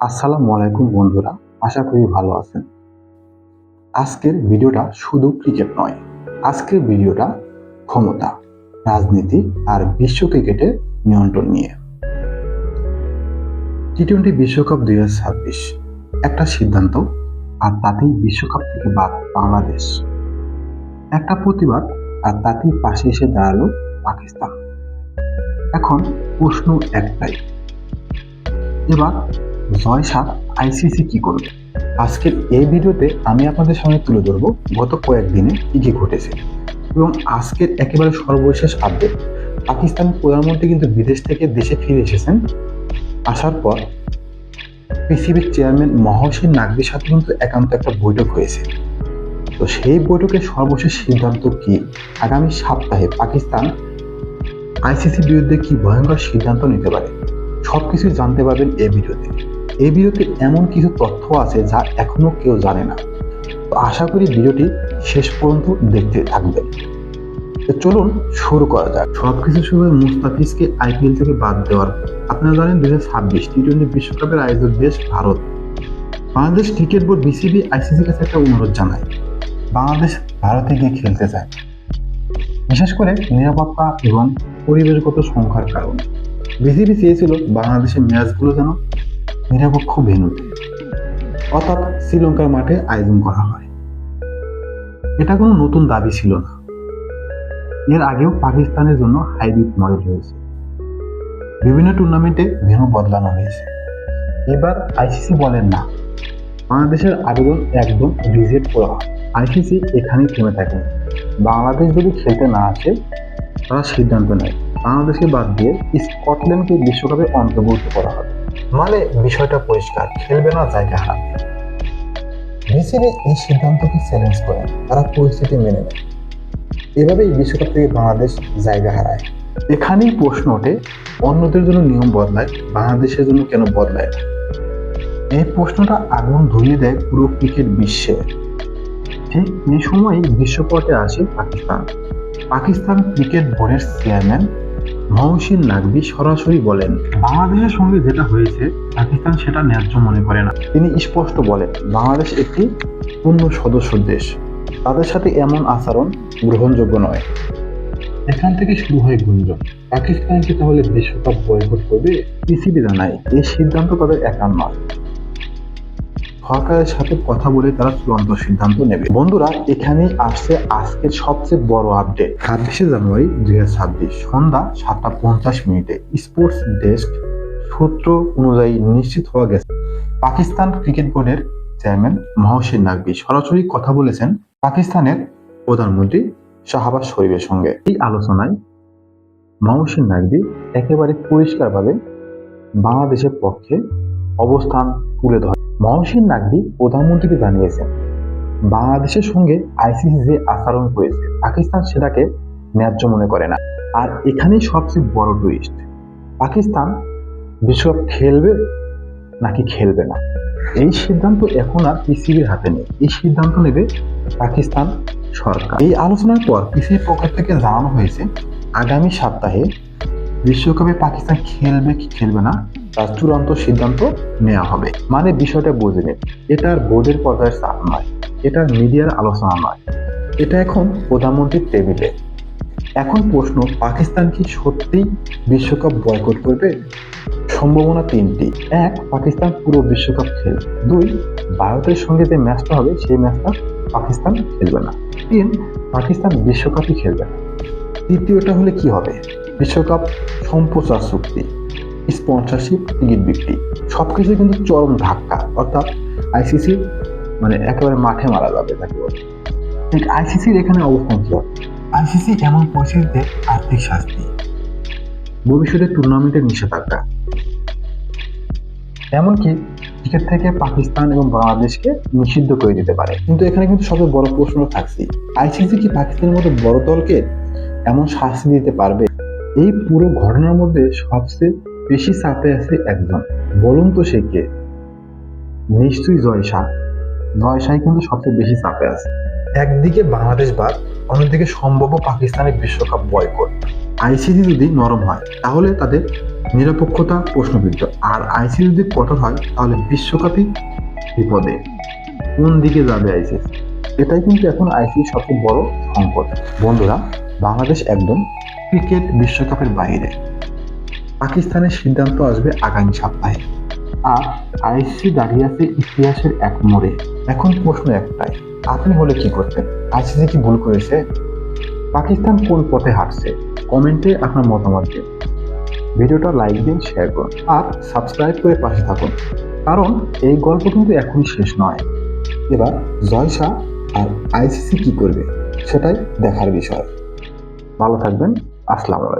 আসসালামু আলাইকুম বন্ধুরা, আশা করি ভালো আছেন। আজকের ভিডিওটা শুধু ক্রিকেট নয়, আজকের ভিডিওটা ক্ষমতা, রাজনীতি আর বিশ্ব ক্রিকেটের নিয়ন্ত্রণ নিয়ে। টি টোয়েন্টি বিশ্বকাপ দুই ছাব্বিশ, একটা সিদ্ধান্ত, আর তাতেই বিশ্বকাপ থেকে বাদ বাংলাদেশ। একটা প্রতিবাদ, আর তাতেই পাশে এসে দাঁড়াল পাকিস্তান। এখন প্রশ্ন একটাই, এবার জয় সাত, আইসিসি কি করবে? আজকের এই ভিডিওতে আমি আপনাদের সামনে তুলে ধরবো গত কয়েকদিনে কি কি ঘটেছে এবং আজকের একেবারে সর্বশেষ আপডেট পাকিস্তানের প্রধানমন্ত্রী কিন্তু বিদেশ থেকে দেশে ফিরে এসেছেন। আসার পর পিসিবির চেয়ারম্যান মহসিন নাকবির সাথে কিন্তু একান্ত একটা বৈঠক হয়েছে। তো সেই বৈঠকের সর্বশেষ সিদ্ধান্ত কি? আগামী সপ্তাহে পাকিস্তান আইসিসির বিরুদ্ধে কি ভয়ঙ্কর সিদ্ধান্ত নিতে পারে? সবকিছু জানতে পারবেন এই ভিডিওতে। এই ভিডিওতে এমন কিছু তথ্য আছে যা এখনও কেউ জানে না। তো আশা করি ভিডিওটি শেষ পর্যন্ত দেখতে থাকবে। চলুন শুরু করা যাক। সবকিছু শুরু হয় মুস্তাফিজকে আইপিএল থেকে বাদ দেওয়ার। আপনারা জানেন দুই হাজার ছাব্বিশ টি টোয়েন্টি বিশ্বকাপের আয়োজক দেশ Bharat. Bangladesh cricket board BCB আইসিসির কাছে একটা অনুরোধ জানায়। বাংলাদেশ ভারতে গিয়ে খেলতে চায়। বিশেষ করে নিরাপত্তা এবং পরিবেশগত সংখ্যার কারণে। বিসিবি চেয়েছিল বাংলাদেশের ম্যাচগুলো যেন নিরপেক্ষ ভেন্যুতে অর্থাৎ শ্রীলঙ্কার মাঠে আয়োজন করা হয়। এটা কোনো নতুন দাবি ছিল না। এর আগেও পাকিস্তানের জন্য হাইব্রিড মডেল হয়েছে। বিভিন্ন টুর্নামেন্টে ভেন্যু বদলানো হয়েছে। এবার আইসিসি বলেন না। বাংলাদেশের আবেদন একদম রিজেক্ট করা হয়। আইসিসি এখানেই থেমে থাকে। বাংলাদেশ যদি খেলতে না আসে, তারা সিদ্ধান্ত নেয়। বাংলাদেশকে বাদ দিয়ে স্কটল্যান্ডকে বিশ্বকাপে অন্তর্ভুক্ত করা হবে। মানে বিষয়টা পরিষ্কার, খেলবে না, জায়গা হারাবে। বিসিবি এই সিদ্ধান্তকে চ্যালেঞ্জ করে, তারা পরিস্থিতি মেনে নেয়। এভাবেই বিশ্বকাপ থেকে বাংলাদেশ জায়গা হারায়। এখানেই প্রশ্ন ওঠে, অন্যদের জন্য নিয়ম বদলায়, বাংলাদেশের জন্য কেন বদলায় না? এই প্রশ্নটা আগুন ধরিয়ে দেয় পুরো ক্রিকেট বিশ্বে। ঠিক এই সময়ই বিশ্বপটে আসে পাকিস্তান। পাকিস্তান ক্রিকেট বোর্ডের চেয়ারম্যান মহসিন নাকবি সরাসরি বলেন বাংলাদেশের সঙ্গে যেটা হয়েছে পাকিস্তান সেটা ন্যায্য মনে করে না। তিনি স্পষ্ট বলেন বাংলাদেশ একটি পূর্ণ সদস্য দেশ। তাদের সাথে এমন আচরণ গ্রহণযোগ্য নয়। এখান থেকে শুরু হয় গুঞ্জন। পাকিস্তান কি তাহলে বিশ্বকাপ বয়কট করবে? পিসিবি জানায় এই সিদ্ধান্ত তাদের একার নয়। সরকারের সাথে কথা বলে তারা চূড়ান্ত সিদ্ধান্ত নেবে। বন্ধুরা এখানেই আসছে আজকের সবচেয়ে বড় আপডেট ছাব্বিশে জানুয়ারি দুই ছাব্বিশ, সন্ধ্যা সাতটা পঞ্চাশ মিনিটে। স্পোর্টস ডেস্ক সূত্র অনুযায়ী নিশ্চিত হওয়া গেছে। পাকিস্তান ক্রিকেট বোর্ডের চেয়ারম্যান মহসিন নাকবি সরাসরি কথা বলেছেন পাকিস্তানের প্রধানমন্ত্রী শাহবাজ শরীফের সঙ্গে। এই আলোচনায় মহসিন নাকবি একেবারে পরিষ্কারভাবে বাংলাদেশের পক্ষে অবস্থান তুলে ধরে। মহসিন নাকবি প্রধানমন্ত্রীকে জানিয়েছেন, বাংলাদেশের সঙ্গে আইসিসি যে আচরণ করেছে পাকিস্তান সেটাকে ন্যায্য মনে করে না। আর এখানেই সবচেয়ে বড় টুইস্ট পাকিস্তান বিশ্বকাপ খেলবে নাকি খেলবে না? এই সিদ্ধান্ত এখন আর পিসিবির হাতে নেই। এই সিদ্ধান্ত নেবে পাকিস্তান সরকার। এই আলোচনার পর পিসিবির পক্ষ থেকে জানানো হয়েছে, আগামী সপ্তাহে বিশ্বকাপে পাকিস্তান খেলবে কি খেলবে না তার চূড়ান্ত সিদ্ধান্ত নেওয়া হবে। মানে বিষয়টা বুঝে নিন এটা আর বোর্ডের পর্যায়ের চাপ নয়, এটা মিডিয়ার আলোচনা নয়। এটা এখন প্রধানমন্ত্রীর টেবিলে। এখন প্রশ্ন, পাকিস্তান কি সত্যিই বিশ্বকাপ বয়কট করবে? সম্ভাবনা তিনটি। এক, পাকিস্তান পুরো বিশ্বকাপ খেলবে। দুই, ভারতের সঙ্গে যে ম্যাচটা হবে, সেই ম্যাচটা পাকিস্তান খেলবে না। তিন, পাকিস্তান বিশ্বকাপই খেলবে না। তৃতীয়টা হলে কি হবে? বিশ্বকাপ সম্প্রচার চুক্তি। স্পন্সরশিপ টিকিট বিক্রি। সবকিছু কিন্তু চরম ধাক্কা। অর্থাৎ আইসিসি মানে একেবারে মাঠে মারা যাবে তাকে বলে। আইসিসির এখানে অবস্থান কি? আইসিসি এমন পরিস্থিতিতে আর্থিক শাস্তি। ভবিষ্যতে টুর্নামেন্টের নিষেধাজ্ঞা। এমনকি ক্রিকেট থেকে পাকিস্তান এবং বাংলাদেশকে নিষিদ্ধ করে দিতে পারে। কিন্তু এখানে কিন্তু সবচেয়ে বড় প্রশ্ন থাকছে আইসিসি কি পাকিস্তানের মতো বড় দলকে এমন শাস্তি দিতে পারবে? এই পুরো ঘটনার মধ্যে সবচেয়ে বেশি চাপে আছে একজন। বলুন তো সে কে? নিশ্চয়ই জয় শাহ। জয় শাহ কিন্তু সবচেয়ে বেশি চাপে আছে। একদিকে বাংলাদেশ বাদ অন্যদিকে সম্ভাব্য পাকিস্তানের বিশ্বকাপ বয়কট আইসিসি যদি নরম হয় তাহলে তাদের নিরপেক্ষতা প্রশ্নবিদ্ধ। আর আইসিসি যদি কঠোর হয় তাহলে বিশ্বকাপই বিপদে। কোন দিকে যাবে আইসিসি? এটাই কিন্তু এখন আইসিসি সবচেয়ে বড় সংকট। বন্ধুরা বাংলাদেশ একদম ক্রিকেট বিশ্বকাপের বাইরে। পাকিস্তানের সিদ্ধান্ত আসবে আগামী সপ্তাহে। আর আইসিসি দাঁড়িয়ে আছে ইতিহাসের এক মোড়ে। এখন প্রশ্ন একটাই, আপনি হলে কি করতেন? আইসিসি কি ভুল করেছে? পাকিস্তান কোন পথে হাঁটছে? কমেন্টে আপনার মতামত দিন। ভিডিওটা লাইক দিন শেয়ার করুন। আর সাবস্ক্রাইব করে পাশে থাকুন। কারণ এই গল্প কিন্তু এখনই শেষ নয়। এবার জয় শাহ আর আইসিসি কি করবে, সেটাই দেখার বিষয়। ভালো থাকবেন, আসসালামু আলাইকুম।